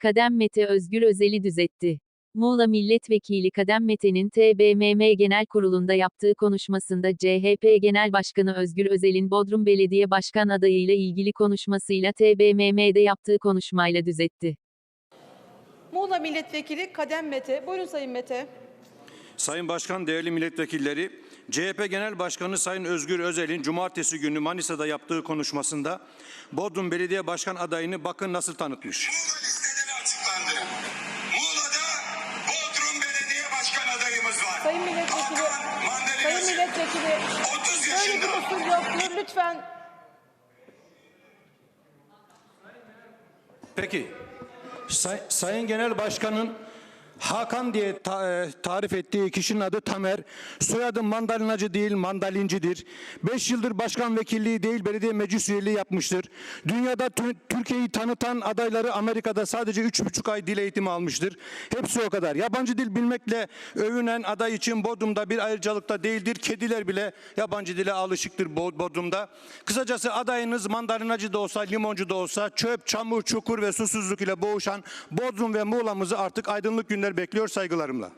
Kadem Mete Özgür Özel'i düzeltti. Muğla Milletvekili Kadem Mete'nin TBMM Genel Kurulu'nda yaptığı konuşmasında CHP Genel Başkanı Özgür Özel'in Bodrum Belediye Başkan adayıyla ilgili konuşmasıyla TBMM'de yaptığı konuşmayla düzeltti. Muğla Milletvekili Kadem Mete. Buyurun Sayın Mete. Sayın Başkan, değerli milletvekilleri, CHP Genel Başkanı Sayın Özgür Özel'in cumartesi günü Manisa'da yaptığı konuşmasında Bodrum Belediye Başkan adayını bakın nasıl tanıtmış. Muğla açıklandı. Muğla'da Bodrum Belediye Başkan adayımız var. Sayın Milletvekili, Sayın Milletvekili 30 böyle yaşında. bir usul yoktur. Lütfen Peki, Say- Sayın Genel Başkan'ın Hakan diye ta- e, tarif ettiği kişinin adı Tamer. Soyadı mandalinacı değil, mandalincidir. 5 yıldır başkan vekilliği değil, belediye meclis üyeliği yapmıştır. Dünyada tü- Türkiye'yi tanıtan adayları Amerika'da sadece 3,5 ay dil eğitimi almıştır. Hepsi o kadar. Yabancı dil bilmekle övünen aday için Bodrum'da bir ayrıcalıkta değildir. Kediler bile yabancı dile alışıktır Bo- Bodrum'da. Kısacası adayınız mandalinacı da olsa, limoncu da olsa çöp, çamur, çukur ve susuzluk ile boğuşan Bodrum ve Muğla'mızı artık aydınlık günler bekliyor saygılarımla.